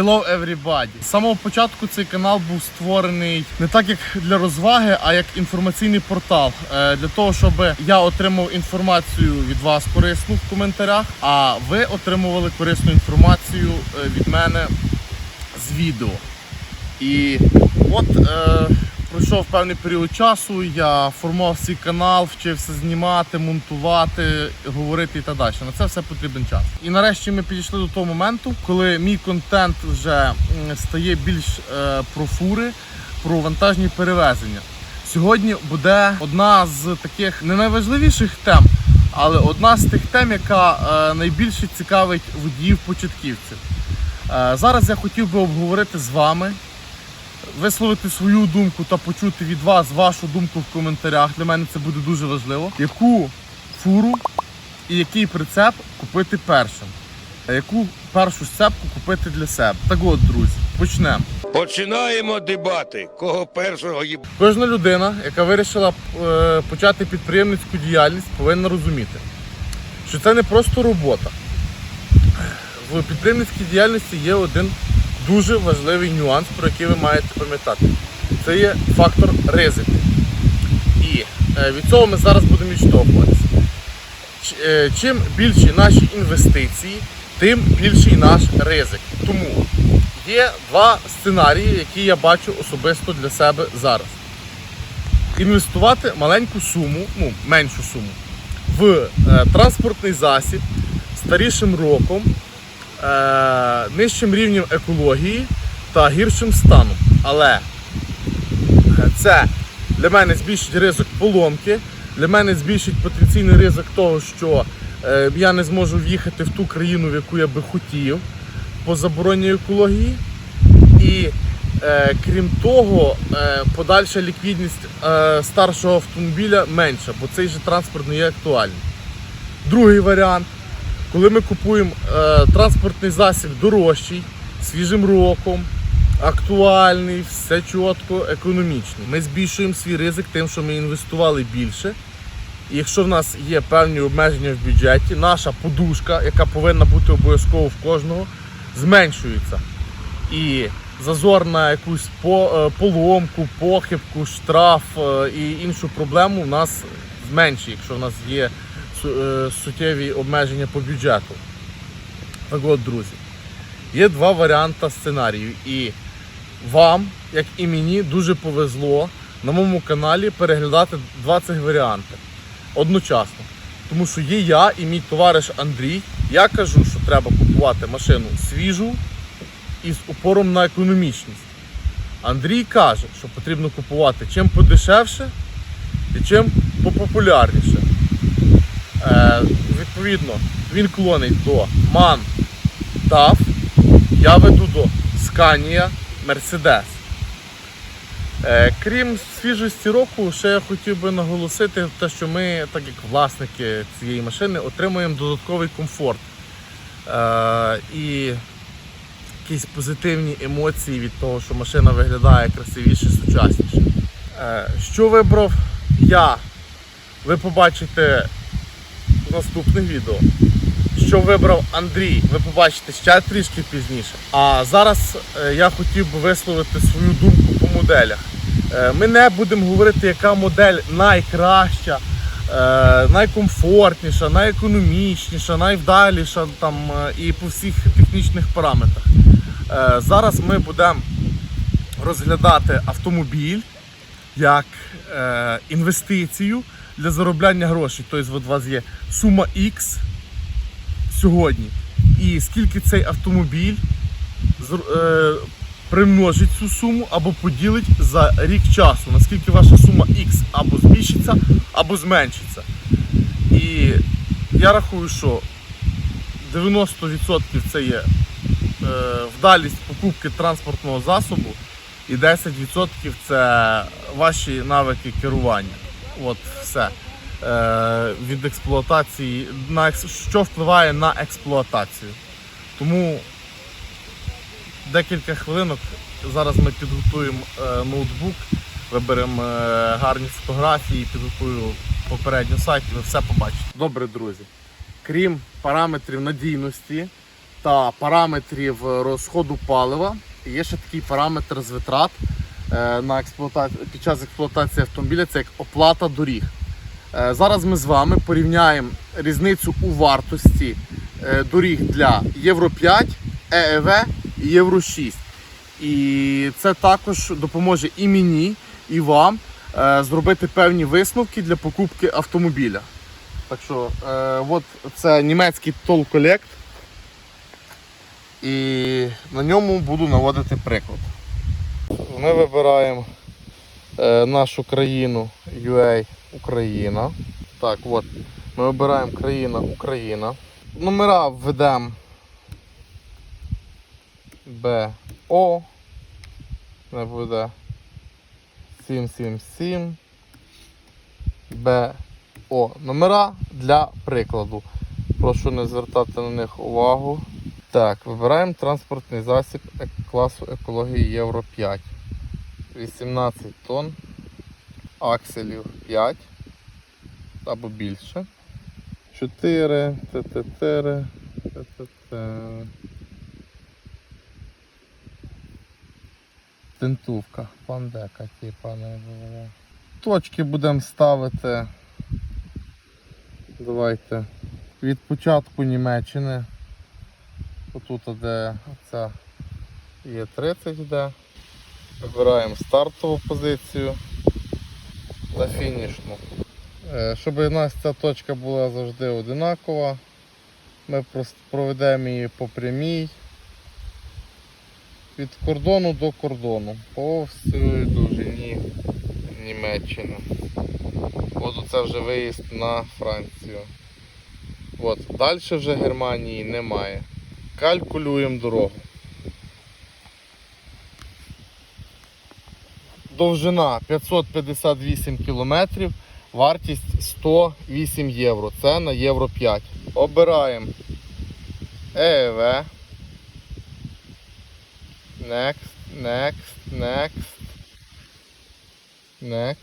Hello everybody! З самого початку цей канал був створений не так як для розваги, а як інформаційний портал. Е, Для того, щоб я отримав інформацію від вас корисну в коментарях, а ви отримували корисну інформацію е, від мене з відео. І от е, пройшов певний період часу, я формував свій канал, вчився знімати, монтувати, говорити і так далі. На це все потрібен час. І нарешті ми підійшли до того моменту, коли мій контент вже стає більш е, про фури, про вантажні перевезення. Сьогодні буде одна з таких не найважливіших тем, але одна з тих тем, яка е, найбільше цікавить водіїв-початківців. Е, Зараз я хотів би обговорити з вами, висловити свою думку та почути від вас вашу думку в коментарях. Для мене це буде дуже важливо. Яку фуру і який прицеп купити першим? А яку першу сцепку купити для себе? Так от, друзі, почнемо. Починаємо дебати. Кого першого їб... Кожна людина, яка вирішила е, почати підприємницьку діяльність, повинна розуміти, що це не просто робота. В підприємницькій діяльності є один дуже важливий нюанс, про який ви маєте пам'ятати. Це є фактор ризику. І е, від цього ми зараз будемо відштовхуватися. Е, Чим більші наші інвестиції, тим більший наш ризик. Тому є два сценарії, які я бачу особисто для себе зараз. Інвестувати маленьку суму, ну меншу суму, в е, транспортний засіб старішим роком, нижчим рівнем екології та гіршим станом. Але е, це для мене збільшить ризик поломки, для мене збільшить потенційний ризик того, що е, я не зможу в'їхати в ту країну, в яку я би хотів по забороні екології. І е, крім того, е, подальша ліквідність е, старшого автомобіля менша, бо цей же транспорт не є актуальним. Другий варіант, коли ми купуємо е, транспортний засіб дорожчий, свіжим роком, актуальний, все чітко, економічний. Ми збільшуємо свій ризик тим, що ми інвестували більше. І якщо в нас є певні обмеження в бюджеті, наша подушка, яка повинна бути обов'язково в кожного, зменшується. І зазор на якусь е, поломку, похибку, штраф е, і іншу проблему в нас зменшує, якщо в нас є суттєві обмеження по бюджету. Так от, друзі, є два варіанти сценарію. І вам, як і мені, дуже повезло на моєму каналі переглядати два цих варіанти одночасно. Тому що є я і мій товариш Андрій. Я кажу, що треба купувати машину свіжу і з упором на економічність. Андрій каже, що потрібно купувати чим подешевше і чим попопулярніше. Е, відповідно, він клонить до MAN TAF, я веду до Scania Mercedes. Е, крім свіжості року, ще я хотів би наголосити те, що ми, так як власники цієї машини, отримуємо додатковий комфорт. Е, і якісь позитивні емоції від того, що машина виглядає красивіше, сучасніше. Що вибрав я, ви побачите наступних відео. Що вибрав Андрій, ви побачите ще трішки пізніше. А зараз е, я хотів би висловити свою думку по моделях. Е, Ми не будемо говорити, яка модель найкраща, е, найкомфортніша, найекономічніша, найвдаліша там, і по всіх технічних параметрах. Зараз ми будемо розглядати автомобіль як інвестицію для заробляння грошей. Тобто у вас є сума X сьогодні. І скільки цей автомобіль е, примножить цю суму або поділить за рік часу, наскільки ваша сума X або збільшиться, або зменшиться. І я рахую, що 90% це є е, вдалість покупки транспортного засобу, і 10% це ваші навики керування. От все. Е, від експлуатації, на, що впливає на експлуатацію. Тому декілька хвилинок. Зараз ми підготуємо е, ноутбук, виберемо е, гарні фотографії, підготую попередньо сайт, і ви все побачите. Добре, друзі. Крім параметрів надійності та параметрів розходу палива. Є ще такий параметр з витрат е, на експлуатацію, під час експлуатації автомобіля, це як оплата доріг. Е, Зараз ми з вами порівняємо різницю у вартості е, доріг для Євро 5, ЕЕВ і Євро 6. І це також допоможе і мені, і вам е, зробити певні висновки для покупки автомобіля. Так що, е, от це німецький Toll Collect. І на ньому буду наводити приклад. Ми вибираємо е, нашу країну UA Україна. Так, от. Ми вибираємо країна Україна. Номера введемо БО. Не буде 777 БО. Номера для прикладу. Прошу не звертати на них увагу. Так, вибираємо транспортний засіб е- класу екології Євро 5. 18 тонн, акселів 5 або більше. 4 ТТТ. ТТТ. Тентувка, пандека, типа не було. Точки будемо ставити. Давайте. Від початку Німеччини. Отут, де ця є 30 йде. Вибираємо стартову позицію та фінішну. Е, Щоб у нас ця точка була завжди одинакова, ми проведемо її по прямій від кордону до кордону по всій довжині Німеччини. От це вже виїзд на Францію. От, далі вже Германії немає. Калькулюємо дорогу. Довжина 558 кілометрів, вартість 108 євро. Це на євро 5. Обираємо ЕВ. Next, next, next. Next.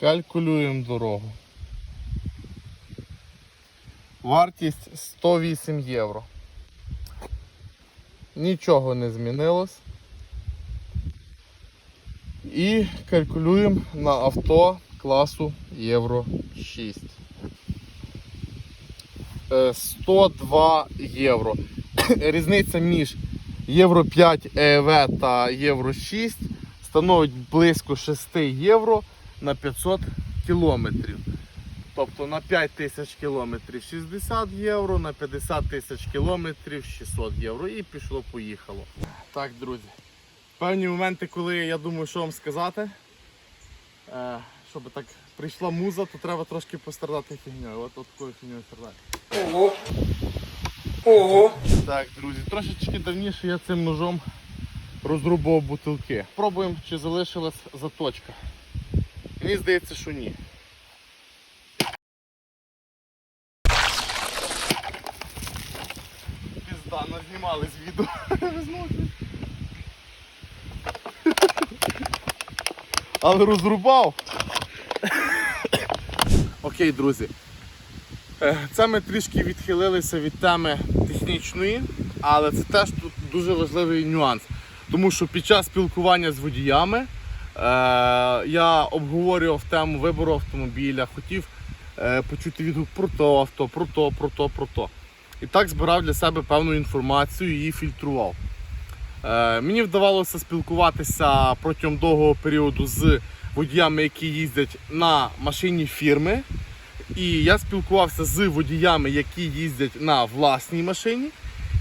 Калькулюємо дорогу. Вартість 108 євро. Нічого не змінилось. І калькулюємо на авто класу Євро 6. Е, 102 євро. Різниця між Євро 5 ЕВ та Євро 6 становить близько 6 євро на 500 кілометрів. Тобто на 5 тисяч кілометрів 60 євро, на 50 тисяч кілометрів 600 євро. І пішло-поїхало. Так, друзі. Певні моменти, коли я думаю, що вам сказати. Е, щоб так прийшла муза, то треба трошки пострадати фігньою. От, от такою фігньою страдати. Ого. Ого. Так, друзі, трошечки давніше я цим ножом розрубував бутилки. Пробуємо, чи залишилась заточка. Мені здається, що ні. Пізда, назнімали з відео. Ви зможете. Але розрубав. Окей, друзі. Е, Це ми трішки відхилилися від теми технічної, але це теж тут дуже важливий нюанс. Тому що під час спілкування з водіями е, я обговорював тему вибору автомобіля, хотів е, почути відгук про то авто, про то, про то, про то. І так збирав для себе певну інформацію і її фільтрував. Е, мені вдавалося спілкуватися протягом довгого періоду з водіями, які їздять на машині фірми. І я спілкувався з водіями, які їздять на власній машині.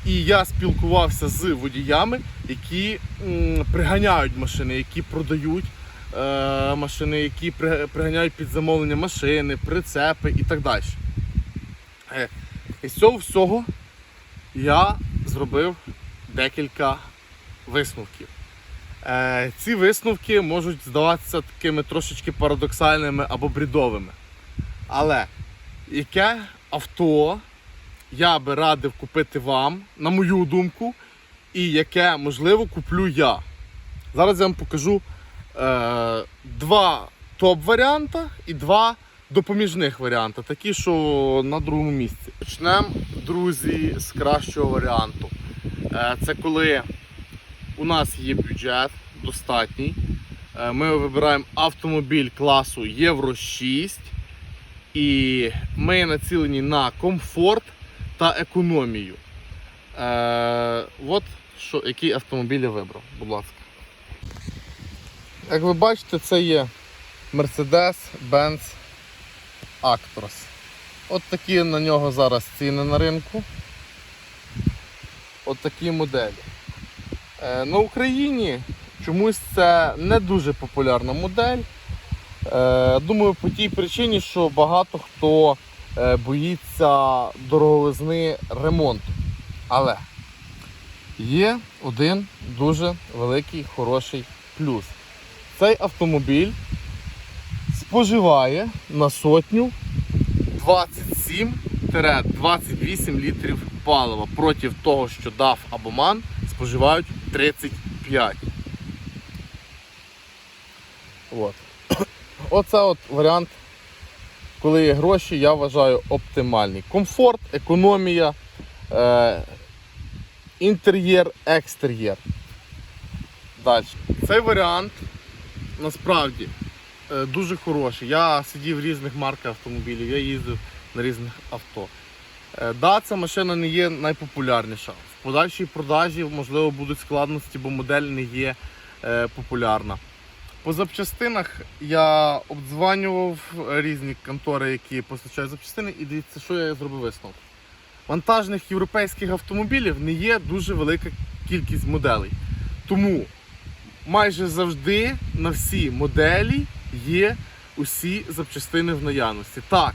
І я спілкувався з водіями, які приганяють машини, які продають е, машини, які приганяють під замовлення машини, прицепи і так далі. Е, і з цього всього я зробив декілька висновків. Е, ці висновки можуть здаватися такими трошечки парадоксальними або брідовими. Але яке авто я би радив купити вам, на мою думку, і яке, можливо, куплю я. Зараз я вам покажу е, два топ-варіанта і два допоміжних варіанти, такі, що на другому місці. Почнемо, друзі, з кращого варіанту. Е, Це коли у нас є бюджет достатній. Е, Ми вибираємо автомобіль класу Євро 6. І ми націлені на комфорт та економію. Е, от що, який автомобіль я вибрав, будь ласка. Як ви бачите, це є Mercedes-Benz Actros. От такі на нього зараз ціни на ринку. От такі моделі. Е, на Україні чомусь це не дуже популярна модель. Е, думаю, по тій причині, що багато хто е, боїться дороговизни ремонту. Але є один дуже великий хороший плюс. Цей автомобіль споживає на сотню 27-28 літрів палива проти того, що DAF або MAN споживають 35. От. Оце от варіант, коли є гроші, я вважаю оптимальний. Комфорт, економія, е, інтер'єр, екстер'єр. Далі. Цей варіант насправді е, дуже хороший. Я сидів в різних марках автомобілів, я їздив на різних авто. Е, да, ця машина не є найпопулярніша. Подальшій продажі, можливо, будуть складності, бо модель не є е, популярна. По запчастинах я обдзванював різні контори, які постачають запчастини, і дивіться, що я зробив висновок. Вантажних європейських автомобілів не є дуже велика кількість моделей. Тому майже завжди на всі моделі є усі запчастини в наявності. Так,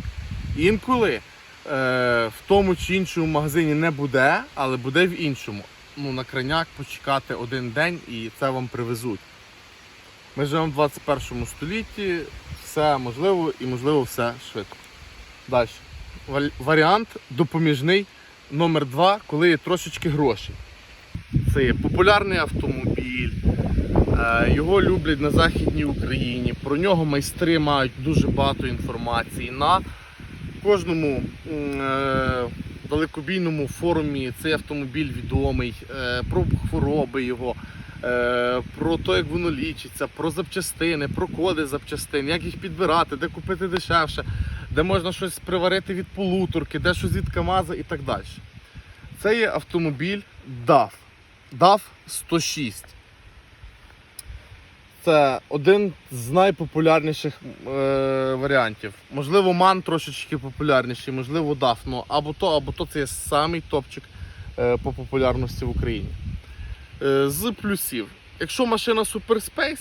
інколи в тому чи іншому магазині не буде, але буде в іншому. Ну, на крайняк почекати один день і це вам привезуть. Ми живемо в 21 столітті, все можливо і можливо все швидко. Далі. Варіант допоміжний номер 2 коли є трошечки грошей. Це є популярний автомобіль. е, Його люблять на Західній Україні. Про нього майстри мають дуже багато інформації. На кожному е, далекобійному форумі цей автомобіль відомий, е, про хвороби його, е, про те, як воно лічиться, про запчастини, про коди запчастин, як їх підбирати, де купити дешевше, де можна щось приварити від полуторки, де щось від КАМАЗа і так далі. Це є автомобіль DAF. DAF 106. Це один з найпопулярніших е, варіантів. Можливо, MAN трошечки популярніший, можливо, DAF. Ну, або то, або то це є самий топчик е, по популярності в Україні. Е, з плюсів. Якщо машина Space,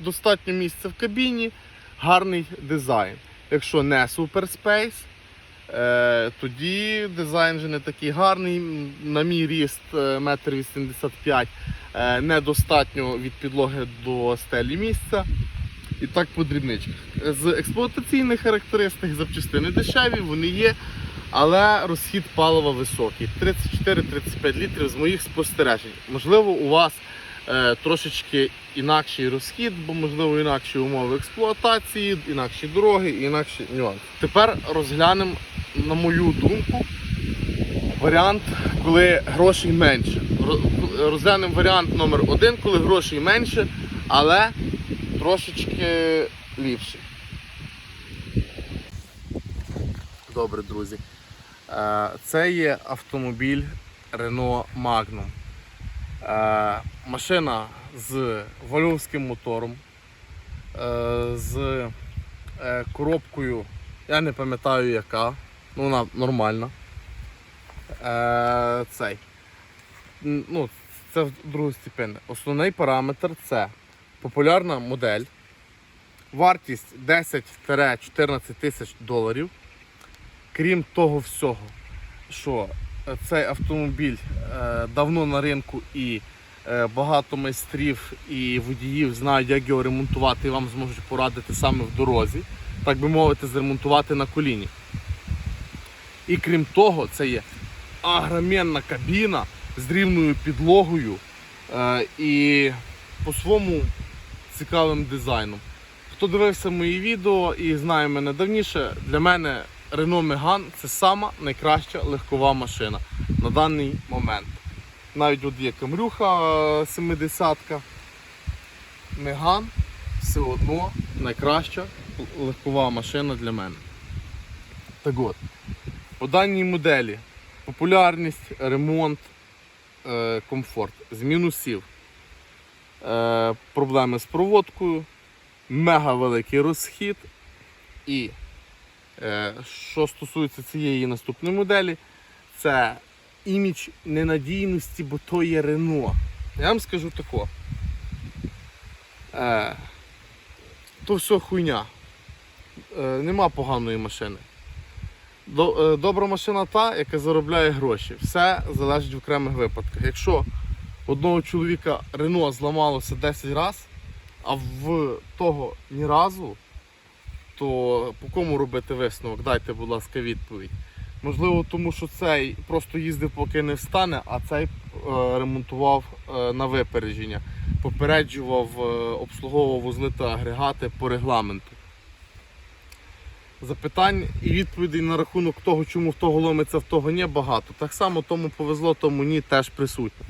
достатньо місця в кабіні, гарний дизайн. Якщо не е, тоді дизайн вже не такий гарний. На мій ріст е, 1,85 м е, недостатньо від підлоги до стелі місця. І так по дрібничках. З експлуатаційних характеристик запчастини дешеві, вони є, але розхід палива високий. 34-35 літрів з моїх спостережень. Можливо, у вас е, трошечки інакший розхід, бо можливо інакші умови експлуатації, інакші дороги інакші нюанси. Тепер розглянемо, на мою думку, варіант, коли грошей менше. Розглянемо варіант номер один, коли грошей менше, але трошечки ліпший. Добре, друзі. Е, Це є автомобіль Renault Magnum. Е, Машина з вольовським мотором, е, з е, коробкою, я не пам'ятаю яка, ну вона нормальна. Цей. Ну, це другостепенне. Основний параметр це популярна модель. Вартість 10-14 тисяч доларів. Крім того всього, що цей автомобіль е, давно на ринку і е, багато майстрів і водіїв знають, як його ремонтувати і вам зможуть порадити саме в дорозі, так би мовити, зремонтувати на коліні. І крім того, це є агроменна кабіна з рівною підлогою е, і по своєму цікавим дизайном. хто дивився мої відео і знає мене давніше, для мене Renault Megane це сама найкраща легкова машина на даний момент. Навіть от є Камрюха 70-ка. Megane все одно найкраща легкова машина для мене. Так от, по даній моделі популярність, ремонт, е, комфорт. З мінусів е, проблеми з проводкою, мега великий розхід. І е, що стосується цієї наступної моделі, це імідж ненадійності, бо то є Рено. Я вам скажу тако. Е, то все хуйня. Е, нема поганої машини. Е, Добра машина та, яка заробляє гроші. Все залежить в окремих випадках. Якщо одного чоловіка Рено зламалося 10 разів, а в того ні разу, то по кому робити висновок? Дайте, будь ласка, відповідь. Можливо, тому що цей просто їздив, поки не встане, а цей е, ремонтував е, на випередження, попереджував, е, обслуговував вузли та агрегати по регламенту. Запитань і відповідей на рахунок того, чому в того ломиться, в того ні, багато. Так само тому повезло, тому ні, теж присутнє.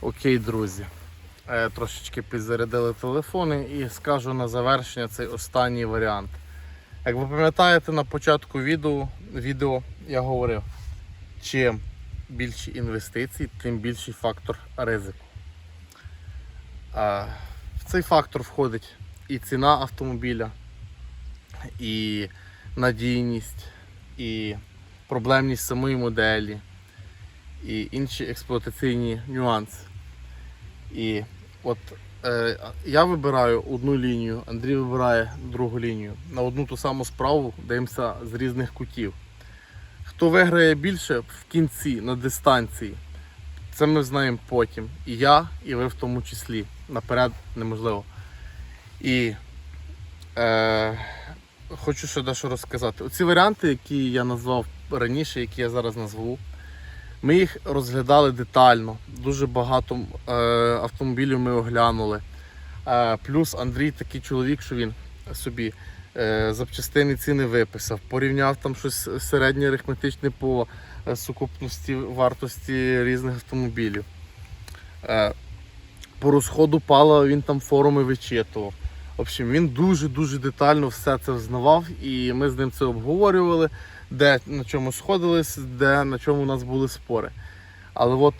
Окей, друзі. Трошечки підзарядили телефони і скажу на завершення цей останній варіант. Як ви пам'ятаєте, на початку відео, відео я говорив, чим більші інвестиції, тим більший фактор ризику. В цей фактор входить і ціна автомобіля, і надійність, і проблемність самої моделі, і інші експлуатаційні нюанси. І от я вибираю одну лінію, Андрій вибирає другу лінію. На одну ту саму справу дивимося з різних кутів. Хто виграє більше в кінці на дистанції, це ми знаємо потім. І я, і ви в тому числі. Наперед неможливо. І е, хочу ще дещо розказати. Оці варіанти, які я назвав раніше, які я зараз назву, ми їх розглядали детально. Дуже багато е, автомобілів ми оглянули. Е, плюс Андрій такий чоловік, що він собі е, запчастини ціни виписав, порівняв там щось середнє арифметичне по е, сукупності вартості різних автомобілів. Е, по розходу палива він там форуми вичитував. В общем, він дуже-дуже детально все це взнавав, і ми з ним це обговорювали, де на чому сходились, де на чому у нас були спори. Але от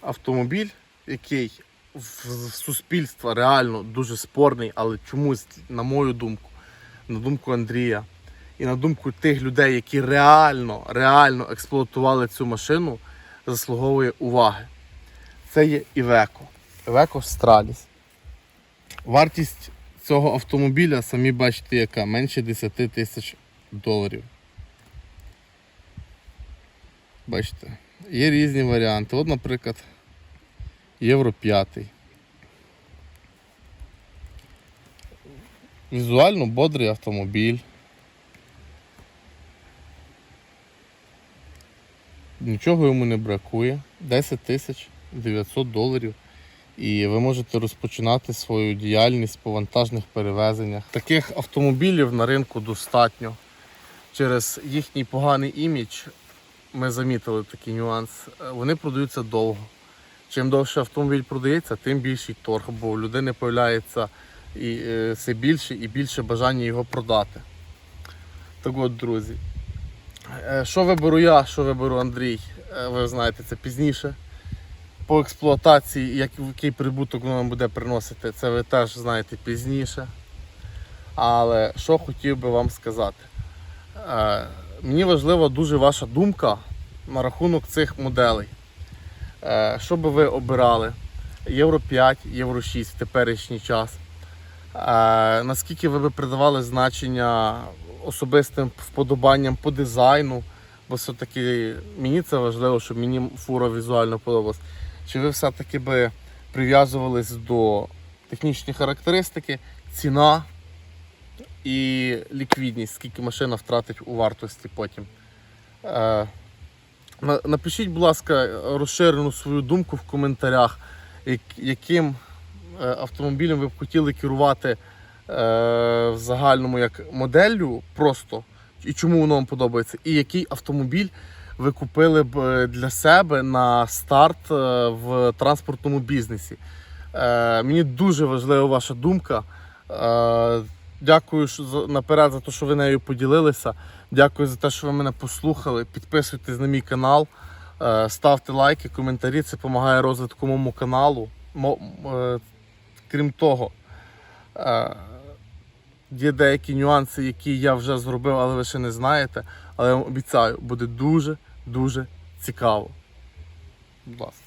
автомобіль, який в суспільства реально дуже спорний, але чомусь, на мою думку, на думку Андрія, і на думку тих людей, які реально, реально експлуатували цю машину, заслуговує уваги. Це є Iveco. Iveco Stralis. Вартість цього автомобіля, самі бачите, яка менше 10 тисяч доларів. Бачите, є різні варіанти. От, наприклад, Євро 5. Візуально бодрий автомобіль. Нічого йому не бракує. 10 тисяч 900 доларів. І ви можете розпочинати свою діяльність по вантажних перевезеннях. Таких автомобілів на ринку достатньо. Через їхній поганий імідж ми замітили такий нюанс. е, Вони продаються довго. Чим довше автомобіль продається, тим більший торг, бо у людини з'являється і е, все більше і більше бажання його продати. Так от, друзі. е, Що виберу я, що виберу Андрій, ви знаєте це пізніше. По експлуатації, як, який прибуток воно буде приносити, це ви теж знаєте пізніше. Але що хотів би вам сказати? Мені важлива дуже ваша думка на рахунок цих моделей. Е, що би ви обирали? Євро 5, Євро 6 в теперішній час. Е, наскільки ви би придавали значення особистим вподобанням по дизайну? Бо все-таки мені це важливо, щоб мені фура візуально подобалась. Чи ви все-таки би прив'язувались до технічні характеристики, ціна і ліквідність, скільки машина втратить у вартості потім? Е, на- Напишіть, будь ласка, розширену свою думку в коментарях, яким е, автомобілем ви б хотіли керувати в загальному як моделлю просто і чому воно вам подобається, і який автомобіль ви купили б е, для себе на старт е, в транспортному бізнесі. Е, Мені дуже важлива ваша думка. Е, Дякую наперед за те, що ви нею поділилися. Дякую за те, що ви мене послухали. Підписуйтесь на мій канал, е, ставте лайки, коментарі. Це допомагає розвитку моєму каналу. Е, Крім того, е, є деякі нюанси, які я вже зробив, але ви ще не знаєте. Але я вам обіцяю, буде дуже дуже цікаво. Будь ласка.